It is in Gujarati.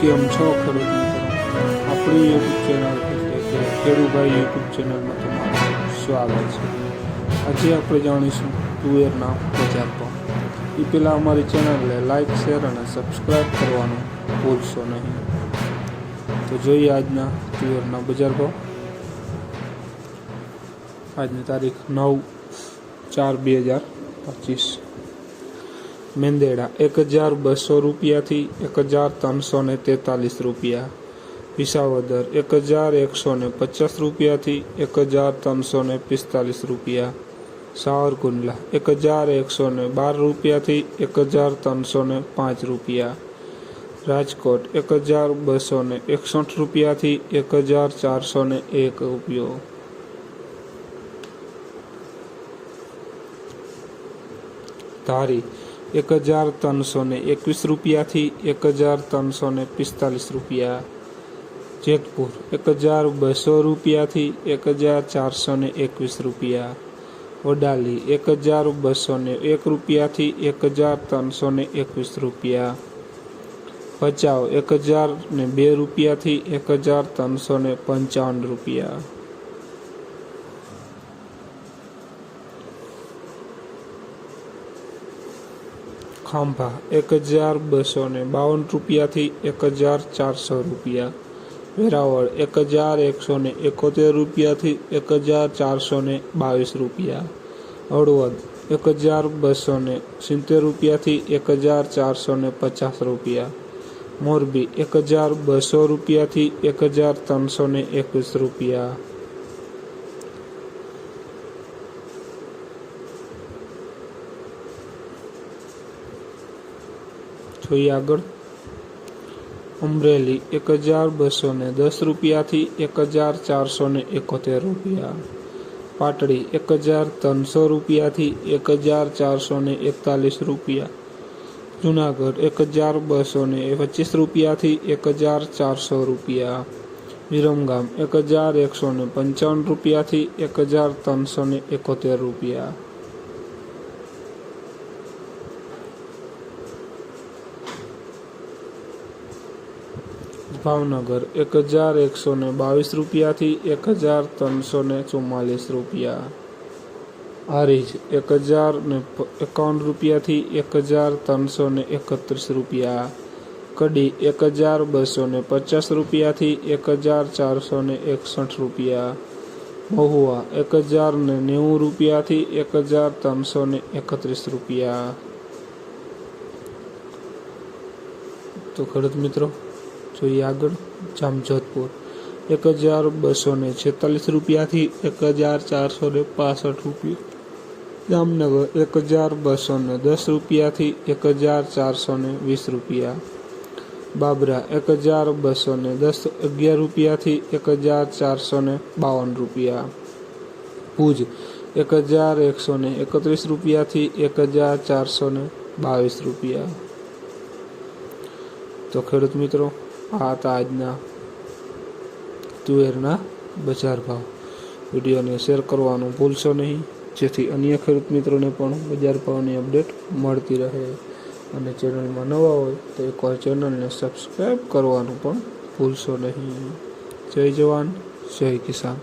કેમ છો ખેડૂત આપણી યુટ્યુબ ચેનલ એટલે કે ખેડૂભાઈ યુટ્યુબ ચેનલમાં તમારું સ્વાગત છે. આજે આપણે જાણીશું તુવેરના બજાર ભાવ. એ પહેલાં અમારી ચેનલને લાઈક શેર અને સબસ્ક્રાઈબ કરવાનું ભૂલશો નહીં. તો જોઈએ આજના તુવેરના બજાર ભાવ. આજની તારીખ નવ ચાર બે હજાર પચીસ. મેંદેડા એક હજાર બસો રૂપિયાથી એક હજાર ત્રણસો ને તેતાલીસ રૂપિયા. વિસાવદર એક હજાર એકસો ને પચાસ રૂપિયાથી એક હજાર ત્રણસો ને પિસ્તાલીસ રૂપિયા. સાવરકુંડલા એક હજાર એકસો ને બાર રૂપિયાથી એક હજાર ત્રણસો ને પાંચ રૂપિયા. રાજકોટ એક હજાર બસો ને એકસઠ રૂપિયાથી એક હજાર ચારસો ને એક રૂપિયો. ધારી એક હજાર ત્રણસો ને એકવીસ રૂપિયાથી એક હજાર ત્રણસો ને પિસ્તાલીસ રૂપિયા. જેતપુર, એક હજાર બસો રૂપિયાથી એક હજાર ચારસો ને એકવીસ રૂપિયા. વડાલી, એક હજાર બસો ને એક રૂપિયાથી એક હજાર ત્રણસો ને એકવીસ રૂપિયા. ભચાઉ, એક હજાર ને બે રૂપિયાથી એક હજાર ત્રણસો ને પંચાવન રૂપિયા. ખાંભા એક હજાર બસો ને બાવન રૂપિયાથી એક હજાર ચારસો રૂપિયા. વેરાવળ એક હજાર એકસો ને એકોતેર રૂપિયાથી એક હજાર ચારસો ને બાવીસ રૂપિયા. હળવદ એક હજાર બસો ને સિત્તેર રૂપિયાથી એક હજાર ચારસો ને પચાસ રૂપિયા. મોરબી એક હજાર બસો રૂપિયાથી એક હજાર ત્રણસો ને એકવીસ રૂપિયા. જોઈએ આગળ. અમરેલી, એક હજાર બસો ને દસ રૂપિયાથી એક હજાર ચારસો ને એકોતેર રૂપિયા. પાટડી, એક હજાર ત્રણસો રૂપિયાથી એક હજાર ચારસો ને એકતાલીસ રૂપિયા. જુનાગઢ, એક હજાર બસો ને પચીસ રૂપિયાથી એક હજાર ચારસો રૂપિયા. વિરમગામ, એક હજાર એકસો ને પંચાવન રૂપિયાથી એક હજાર ત્રણસો ને એકોતેર રૂપિયા. ભાવનગર એક હજાર એકસો ને બાવીસ રૂપિયાથી એક હજાર ત્રણસો ને ચુમ્માલીસ રૂપિયા. હારીજ એક હજાર ને એકાવન રૂપિયાથી એક હજાર ત્રણસો ને એકત્રીસ રૂપિયા. કડી એક હજાર બસો ને પચાસ રૂપિયાથી એક હજાર ચારસો ને એકસઠ રૂપિયા. મહુવા એક હજાર ને નેવું રૂપિયાથી એક હજાર ત્રણસો ને એકત્રીસ રૂપિયા. તો ખેડૂત મિત્રો જોઈએ આગળ જામજોધપુર. એક હજાર બસો ને છેતાલીસ રૂપિયાથી એક હજાર ચારસો ને પાસઠ રૂપિયા. જામનગર એક હજાર બસો ને દસ રૂપિયાથી એક હજાર ચારસો ને વીસ રૂપિયા. બાબરા એક હજાર બસો ને દસ અગિયાર રૂપિયાથી એક હજાર ચારસો ને બાવન રૂપિયા. ભુજ એક હજાર એકસો ને એકત્રીસ રૂપિયાથી એક હજાર ચારસો ને બાવીસ રૂપિયા. તો ખેડૂત મિત્રો આ હતા આજના તુવેરના બજાર ભાવ. વિડીયોને શેર કરવાનું ભૂલશો નહીં. જેથી અન્ય ખેડૂત મિત્રોને પણ બજાર ભાવની અપડેટ મળતી રહે. અને ચેનલમાં નવા હોય તો એકવાર ચેનલને સબસ્ક્રાઈબ કરવાનું પણ ભૂલશો નહીં. જય જવાન, જય કિસાન.